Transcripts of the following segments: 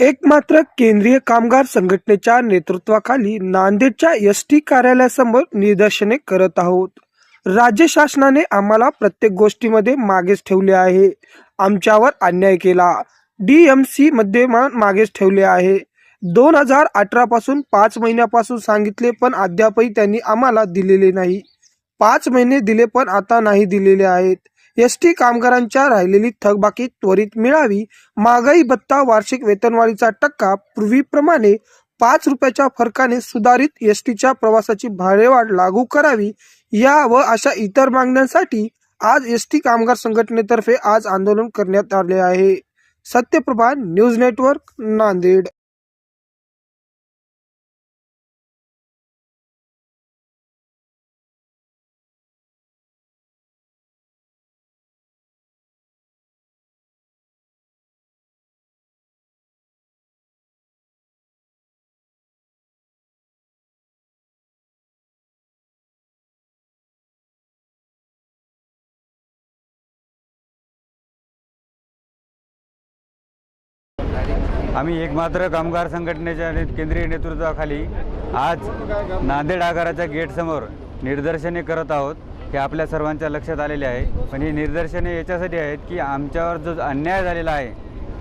एकमात्र केंद्रीय कामगार संघटनेच्या नेतृत्वाखाली नांदेडच्या एस टी कार्यालयासमोर निदर्शने करत आहोत. राज्य शासनाने आम्हाला प्रत्येक गोष्टीमध्ये मागेच ठेवले आहे. आमच्यावर अन्याय केला. डी एम सी मध्ये मागेच ठेवले आहे. दोन हजार अठरा पासून पाच महिन्यापासून सांगितले पण अद्यापही त्यांनी आम्हाला दिलेले नाही. पाच महिने दिले पण आता नाही दिलेले आहेत. एस टी कामगारांच्या राहिलेली थकबाकी त्वरित मिळावी. महागाई भत्ता वार्षिक वेतनवाढीचा टक्का पूर्वीप्रमाणे पाच रुपयाच्या फरकाने सुधारित एस टीच्या प्रवासाची भाडेवाढ लागू करावी. या व अशा इतर मागण्यांसाठी आज एस टी कामगार संघटनेतर्फे आज आंदोलन करण्यात आले आहे. Satyaprabha news network Nanded. आम्ही एकमात्र कामगार संघटनेच्या केंद्रीय नेतृत्वाखाली आज नांदेड आगाराच्या गेटसमोर निदर्शने करत आहोत हे आपल्या सर्वांच्या लक्षात आलेले आहे. पण ही निदर्शने याच्यासाठी आहेत की आमच्यावर जो अन्याय झालेला आहे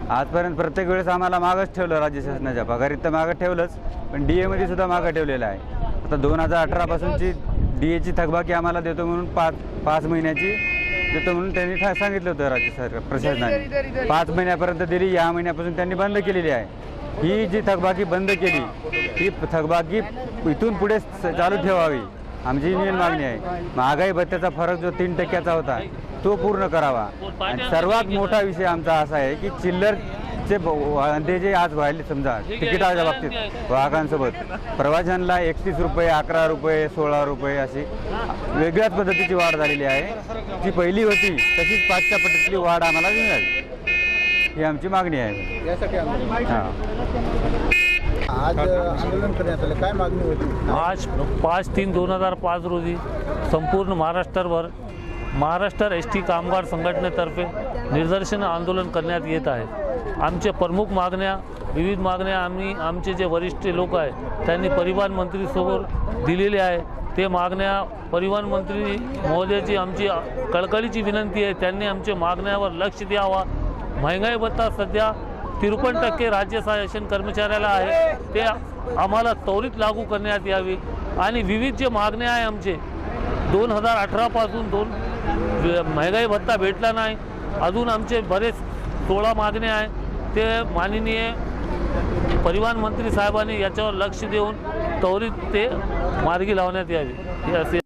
आजपर्यंत प्रत्येक वेळेस आम्हाला मागच ठेवलं राज्य शासनाच्या पगारीत तर मागं ठेवलंच पण डी एमध्ये सुद्धा मागं ठेवलेलं आहे. आता दोन हजार अठरापासूनची डी एची थकबाकी आम्हाला देतो म्हणून पाच पाच महिन्याची देतो म्हणून त्यांनी ठा- सांगितलं होतं राज्य सरकार प्रशासनाने. पाच महिन्यापर्यंत दिली या महिन्यापासून त्यांनी बंद केलेली आहे. ही जी थकबाकी बंद केली ही थकबाकी इथून पुढे स- चालू ठेवावी आमची युनियन मागणी आहे. महागाई भत्त्याचा फरक जो तीन टक्क्याचा होता तो पूर्ण करावा. आणि सर्वात मोठा विषय आमचा असा आहे की चिल्लरचे ब- वांदे जे आज व्हायले समजा तिकिटाच्या बाबतीत वाहकांसोबत प्रवाशांना एकतीस रुपये अकरा रुपये सोळा रुपये अशी वेगळ्याच पद्धतीची वाढ झालेली आहे. जी पहिली होती तशीच पाचच्या पट्टीतली वाढ आम्हाला मिळाली. ही आमची मागणी आहे. यासाठी हां. आज आंदोलन करण्यात आलं. काय मागणी होती? आज पाच तीन दोन हजार पाच रोजी संपूर्ण महाराष्ट्रभर महाराष्ट्र एस टी कामगार संघटनेतर्फे निदर्शन आंदोलन करण्यात येत आहे. आमच्या प्रमुख मागण्या विविध मागण्या आम्ही आमचे जे वरिष्ठ लोक आहेत त्यांनी परिवहन मंत्रीसमोर दिलेले आहे. ते मागण्या परिवहन मंत्री महोदयाची आमची कळकळीची विनंती आहे. त्यांनी आमच्या मागण्यावर लक्ष द्यावा. महंगाई भत्ता सध्या तिरपन्न टक्के राज्य शासन कर्मचाऱ्याला आहे. ते आम्हाला त्वरित लागू करण्यात यावी. आणि विविध जे मागण्या आहे आमचे दोन हजार अठरापासून दोन महागाई भत्ता भेटला नाही. अजून आमचे बरेच सोळा मागण्या आहे. ते माननीय परिवहन मंत्री साहेबांनी याच्यावर लक्ष देऊन त्वरित ते मार्गी लावण्यात यावे. हे असे